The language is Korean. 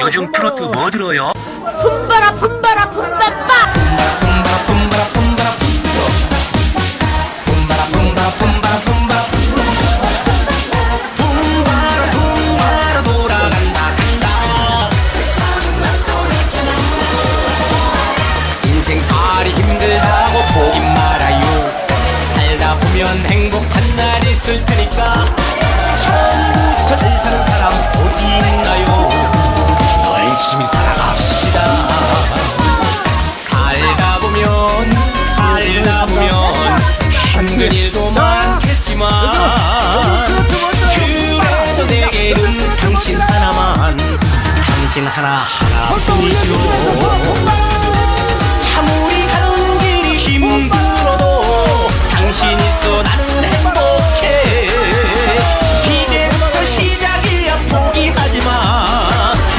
요즘 트로트 뭐 들어요? 품바라 품바라 품바 힘든 일도 많겠지만 그래도 내게는 당신 하나만 당신 하나 하나뿐이죠